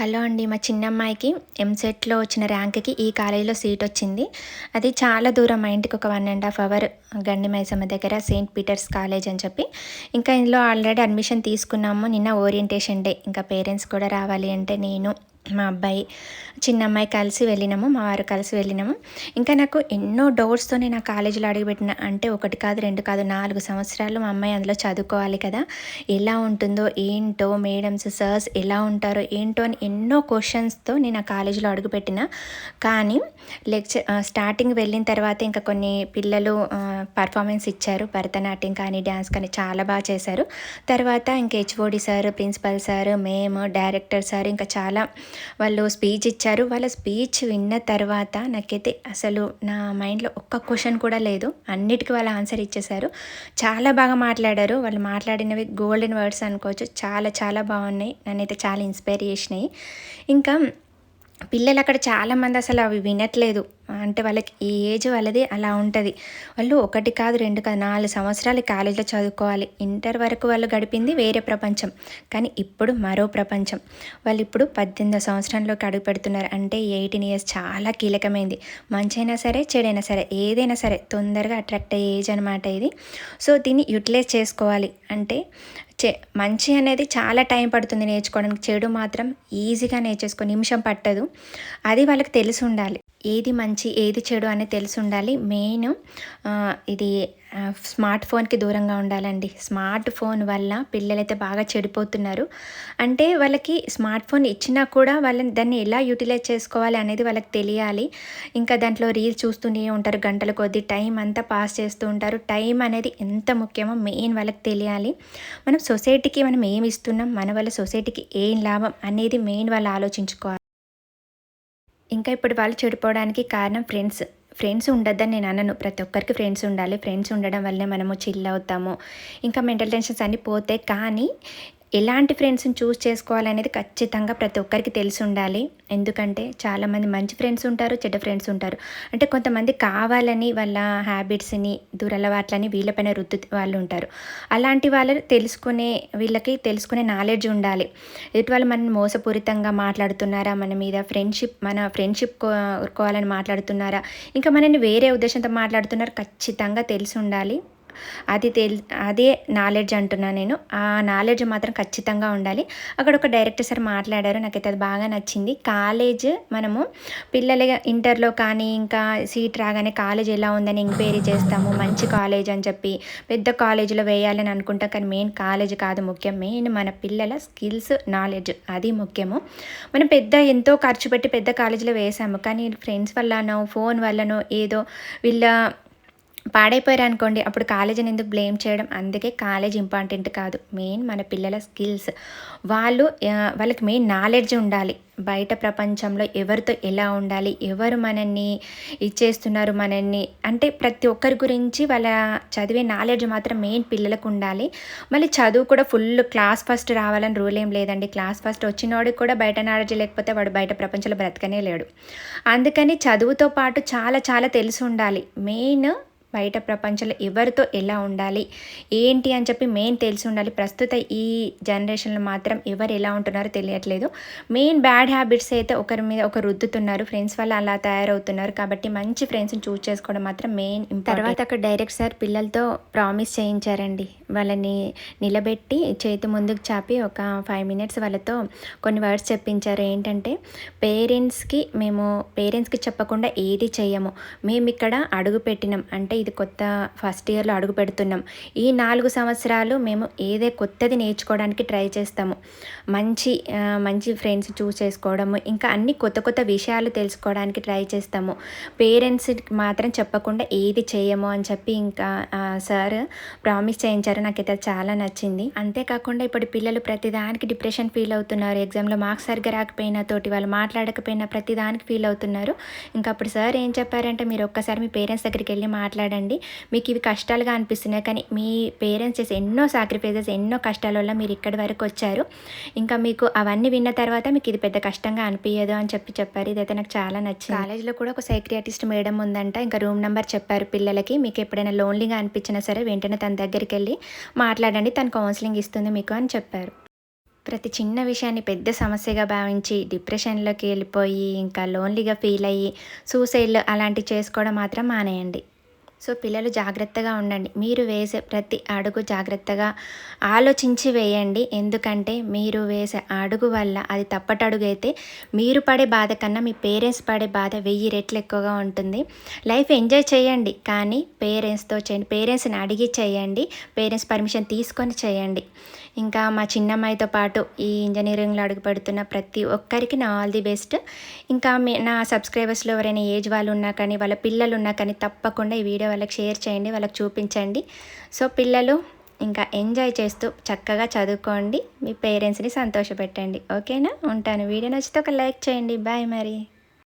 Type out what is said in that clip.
Hello అండి మా చిన్న అమ్మాయికి ఎంసెట్లో వచ్చిన ర్యాంక్కి ఈ కాలేజీలో సీట్ వచ్చింది. అది చాలా దూరం మా ఇంటికి ఒక one and half hour Gandi Maisamma దగ్గర సెయింట్ పీటర్స్ కాలేజ్ అని చెప్పి. ఇంకా ఇందులో ఆల్రెడీ అడ్మిషన్ తీసుకున్నాము నిన్న ఓరియంటేషన్ డే. ఇంకా పేరెంట్స్ కూడా రావాలి అంటే నేను మా అబ్బాయి చిన్న అమ్మాయి కలిసి వెళ్ళినాము మా వారు కలిసి వెళ్ళినాము. ఇంకా నాకు ఎన్నో డౌట్స్తో నేను ఆ కాలేజీలో అడుగుపెట్టిన అంటే ఒకటి కాదు రెండు కాదు నాలుగు సంవత్సరాలు మా అమ్మాయి అందులో చదువుకోవాలి కదా. ఎలా ఉంటుందో ఏంటో మేడమ్స్ సార్స్ ఎలా ఉంటారో ఏంటో అని ఎన్నో క్వశ్చన్స్తో నేను ఆ కాలేజీలో అడుగుపెట్టిన. కానీ లెక్చర్ స్టార్టింగ్ వెళ్ళిన తర్వాత ఇంకా కొన్ని పిల్లలు పర్ఫార్మెన్స్ ఇచ్చారు. భరతనాట్యం కానీ డ్యాన్స్ కానీ చాలా బాగా చేశారు. తర్వాత ఇంకా హెచ్ఓడి సార్ ప్రిన్సిపల్ సార్ మేము డైరెక్టర్ సార్ ఇంకా చాలా వాళ్ళు స్పీచ్ ఇచ్చారు. వాళ్ళ స్పీచ్ విన్న తర్వాత నాకైతే అసలు నా మైండ్లో ఒక్క క్వశ్చన్ కూడా లేదు. అన్నిటికీ వాళ్ళు ఆన్సర్ ఇచ్చేశారు. చాలా బాగా మాట్లాడారు. వాళ్ళు మాట్లాడినవి గోల్డెన్ వర్డ్స్ అనుకోవచ్చు. చాలా చాలా బాగున్నాయి. నన్నైతే చాలా ఇన్స్పైర్ చేసినాయి. ఇంకా పిల్లలు అక్కడ చాలామంది అసలు అవి వినట్లేదు. అంటే వాళ్ళకి ఈ ఏజ్ వాళ్ళది అలా ఉంటుంది. వాళ్ళు ఒకటి కాదు రెండు కాదు నాలుగు సంవత్సరాలు కాలేజీలో చదువుకోవాలి. ఇంటర్ వరకు వాళ్ళు గడిపింది వేరే ప్రపంచం. కానీ ఇప్పుడు మరో ప్రపంచం. వాళ్ళు ఇప్పుడు పద్దెనిమిదో సంవత్సరంలోకి అడుగు పెడుతున్నారు. అంటే ఎయిటీన్ ఇయర్స్ చాలా కీలకమైంది. మంచైనా సరే చెడైనా సరే ఏదైనా సరే తొందరగా అట్రాక్ట్ అయ్యే ఏజ్ అనమాట ఇది. సో దీన్ని యూటిలైజ్ చేసుకోవాలి. అంటే చే మంచి అనేది చాలా టైం పడుతుంది నేర్చుకోవడానికి. చెడు మాత్రం ఈజీగా నేర్చేసుకో నిమిషం పట్టదు. అది వాళ్ళకి తెలిసి ఉండాలి. ఏది మంచి ఏది చెడు అనేది తెలిసి ఉండాలి. మెయిన్ ఇది స్మార్ట్ ఫోన్కి దూరంగా ఉండాలండి. స్మార్ట్ ఫోన్ వల్ల పిల్లలైతే బాగా చెడిపోతున్నారు. అంటే వాళ్ళకి స్మార్ట్ ఫోన్ ఇచ్చినా కూడా వాళ్ళని దాన్ని ఎలా యూటిలైజ్ చేసుకోవాలి అనేది వాళ్ళకి తెలియాలి. ఇంకా దాంట్లో రీల్స్ చూస్తూనే ఉంటారు గంటల కొద్దీ టైం అంతా పాస్ చేస్తూ ఉంటారు. టైం అనేది ఎంత ముఖ్యమో మెయిన్ వాళ్ళకి తెలియాలి. మనం సొసైటీకి మనం ఏమి ఇస్తున్నాం? మన వల్ల సొసైటీకి ఏం లాభం అనేది మెయిన్ వాళ్ళు ఆలోచించుకోవాలి. ఇంకా ఇప్పుడు వాళ్ళు చెడిపోవడానికి కారణం ఫ్రెండ్స్. ఫ్రెండ్స్ ఉండొద్దని నేను అనను. ప్రతి ఒక్కరికి ఫ్రెండ్స్ ఉండాలి. ఫ్రెండ్స్ ఉండడం వల్లే మనము చిల్ అవుతాము. ఇంకా మెంటల్ టెన్షన్స్ అన్నీ పోతాయి. కానీ ఎలాంటి ఫ్రెండ్స్ని చూస్ చేసుకోవాలనేది ఖచ్చితంగా ప్రతి ఒక్కరికి తెలిసి ఉండాలి. ఎందుకంటే చాలామంది మంచి ఫ్రెండ్స్ ఉంటారు చెడ్డ ఫ్రెండ్స్ ఉంటారు. అంటే కొంతమంది కావాలని వాళ్ళ హ్యాబిట్స్ని దురలవాట్లని వీళ్ళపైన రుద్దు వాళ్ళు ఉంటారు. అలాంటి వాళ్ళు తెలుసుకునే వీళ్ళకి తెలుసుకునే నాలెడ్జ్ ఉండాలి. ఎటు వాళ్ళు మనం మోసపూరితంగా మాట్లాడుతున్నారా మన మీద ఫ్రెండ్షిప్ మన ఫ్రెండ్షిప్ కోవాలని మాట్లాడుతున్నారా ఇంకా మనని వేరే ఉద్దేశంతో మాట్లాడుతున్నారు ఖచ్చితంగా తెలిసి ఉండాలి. అది తెల్ అదే నాలెడ్జ్ అంటున్నా నేను. ఆ నాలెడ్జ్ మాత్రం ఖచ్చితంగా ఉండాలి. అక్కడ ఒక డైరెక్టర్ సార్ మాట్లాడారు నాకైతే అది బాగా నచ్చింది. కాలేజ్ మనము పిల్లల ఇంటర్లో కానీ ఇంకా సీట్ రాగానే కాలేజ్ ఎలా ఉందని ఎంక్వైరీ చేస్తాము మంచి కాలేజ్ అని చెప్పి పెద్ద కాలేజీలో వేయాలని అనుకుంటా కానీ మెయిన్ కాలేజ్ కాదు ముఖ్యం. మెయిన్ మన పిల్లల స్కిల్స్ నాలెడ్జ్ అది ముఖ్యము. మనం పెద్ద ఎంతో ఖర్చు పెట్టి పెద్ద కాలేజీలో వేసాము. కానీ ఫ్రెండ్స్ వల్లనో ఫోన్ వల్లనో ఏదో వీళ్ళ పాడైపోయారు అనుకోండి అప్పుడు కాలేజీని ఎందుకు బ్లేమ్ చేయడం? అందుకే కాలేజ్ ఇంపార్టెంట్ కాదు. మెయిన్ మన పిల్లల స్కిల్స్ వాళ్ళు వాళ్ళకి మెయిన్ నాలెడ్జ్ ఉండాలి. బయట ప్రపంచంలో ఎవరితో ఎలా ఉండాలి? ఎవరు మనల్ని ఇచ్చేస్తున్నారు మనల్ని? అంటే ప్రతి ఒక్కరి గురించి వాళ్ళ చదివే నాలెడ్జ్ మాత్రం మెయిన్ పిల్లలకు ఉండాలి. మళ్ళీ చదువు కూడా ఫుల్ క్లాస్ ఫస్ట్ రావాలని రూల్ ఏం లేదండి. క్లాస్ ఫస్ట్ వచ్చినోడికి కూడా బయట నాలెడ్జ్ లేకపోతే వాడు బయట ప్రపంచంలో బ్రతకనే లేడు. అందుకని చదువుతో పాటు చాలా చాలా తెలిసి ఉండాలి. మెయిన్ బయట ప్రపంచంలో ఎవరితో ఎలా ఉండాలి? ఏంటి అని చెప్పి మెయిన్ తెలిసి ఉండాలి. ప్రస్తుత ఈ జనరేషన్లో మాత్రం ఎవరు ఎలా ఉంటున్నారో తెలియట్లేదు. మెయిన్ బ్యాడ్ హ్యాబిట్స్ అయితే ఒకరి మీద ఒక రుద్దుతున్నారు. ఫ్రెండ్స్ వల్ల అలా తయారవుతున్నారు. కాబట్టి మంచి ఫ్రెండ్స్ని చూస్ చేసుకోవడం మాత్రం మెయిన్ తర్వాత అక్కడ డైరెక్ట్ సార్ పిల్లలతో ప్రామిస్ చేయించారండి. వాళ్ళని నిలబెట్టి చేతి ముందుకు చాపి ఒక ఫైవ్ మినిట్స్ వాళ్ళతో కొన్ని వర్డ్స్ చెప్పించారు. ఏంటంటే పేరెంట్స్కి మేము పేరెంట్స్కి చెప్పకుండా ఏది చేయము మేము ఇక్కడ అడుగు పెట్టినాం. అంటే ఇది కొత్త ఫస్ట్ ఇయర్లో అడుగు పెడుతున్నాం. ఈ నాలుగు సంవత్సరాలు మేము ఏదే కొత్తది నేర్చుకోవడానికి ట్రై చేస్తాము. మంచి మంచి ఫ్రెండ్స్ చూస్ చేసుకోవడము ఇంకా అన్ని కొత్త కొత్త విషయాలు తెలుసుకోవడానికి ట్రై చేస్తాము. పేరెంట్స్కి మాత్రం చెప్పకుండా ఏది చేయము అని చెప్పి ఇంకా సార్ ప్రామిస్ చేయించారు. నాకైతే చాలా నచ్చింది. అంతేకాకుండా ఇప్పుడు పిల్లలు ప్రతిదానికి డిప్రెషన్ ఫీల్ అవుతున్నారు. ఎగ్జామ్లో మార్క్స్ సరిగ్గా రాకపోయినా తోటి వాళ్ళు మాట్లాడకపోయినా ప్రతిదానికి ఫీల్ అవుతున్నారు. ఇంకా అప్పుడు సార్ ఏం చెప్పారంటే మీరు ఒక్కసారి మీ పేరెంట్స్ దగ్గరికి వెళ్ళి మాట్లాడండి. మాట్లాడండి మీకు ఇవి కష్టాలుగా అనిపిస్తున్నాయి. కానీ మీ పేరెంట్స్ చేసే ఎన్నో సాక్రిఫైజెస్ ఎన్నో కష్టాల వల్ల మీరు ఇక్కడి వరకు వచ్చారు. ఇంకా మీకు అవన్నీ విన్న తర్వాత మీకు ఇది పెద్ద కష్టంగా అనిపించదు అని చెప్పి చెప్పారు. ఇదైతే నాకు చాలా నచ్చింది. కాలేజ్లో కూడా ఒక సైక్రియాటిస్ట్ మేడం ఉందంట. ఇంకా రూమ్ నెంబర్ చెప్పారు పిల్లలకి. మీకు ఎప్పుడైనా లోన్లీగా అనిపించినా సరే వెంటనే తన దగ్గరికి వెళ్ళి మాట్లాడండి. తను కౌన్సిలింగ్ ఇస్తుంది మీకు అని చెప్పారు. ప్రతి చిన్న విషయాన్ని పెద్ద సమస్యగా భావించి డిప్రెషన్లోకి వెళ్ళిపోయి ఇంకా లోన్లీగా ఫీల్ అయ్యి సూసైడ్ అలాంటివి చేసుకోవడం మాత్రం మానేయండి. సో పిల్లలు జాగ్రత్తగా ఉండండి. మీరు వేసే ప్రతి అడుగు జాగ్రత్తగా ఆలోచించి వేయండి. ఎందుకంటే మీరు వేసే అడుగు వల్ల అది తప్పటడుగు అయితే మీరు పడే బాధ కన్నా మీ పేరెంట్స్ పడే బాధ వెయ్యి రెట్లు ఎక్కువగా ఉంటుంది. లైఫ్ ఎంజాయ్ చేయండి. కానీ పేరెంట్స్తో చేయండి. పేరెంట్స్ని అడిగి చేయండి. పేరెంట్స్ పర్మిషన్ తీసుకొని చేయండి. ఇంకా మా చిన్నమ్మాయితో పాటు ఈ ఇంజనీరింగ్లో అడుగుపడుతున్న ప్రతి ఒక్కరికి నా ఆల్ ది బెస్ట్. ఇంకా మీ నా సబ్స్క్రైబర్స్లో ఎవరైనా ఏజ్ వాళ్ళు ఉన్నా కానీ వాళ్ళ పిల్లలు ఉన్నా కానీ తప్పకుండా ఈ వీడియో వాళ్ళకి షేర్ చేయండి వాళ్ళకి చూపించండి. సో పిల్లలు ఇంకా ఎంజాయ్ చేస్తూ చక్కగా చదువుకోండి. మీ పేరెంట్స్ని సంతోషపెట్టండి. ఓకేనా? ఉంటాను. వీడియో నచ్చితే ఒక లైక్ చేయండి. బాయ్ మరి.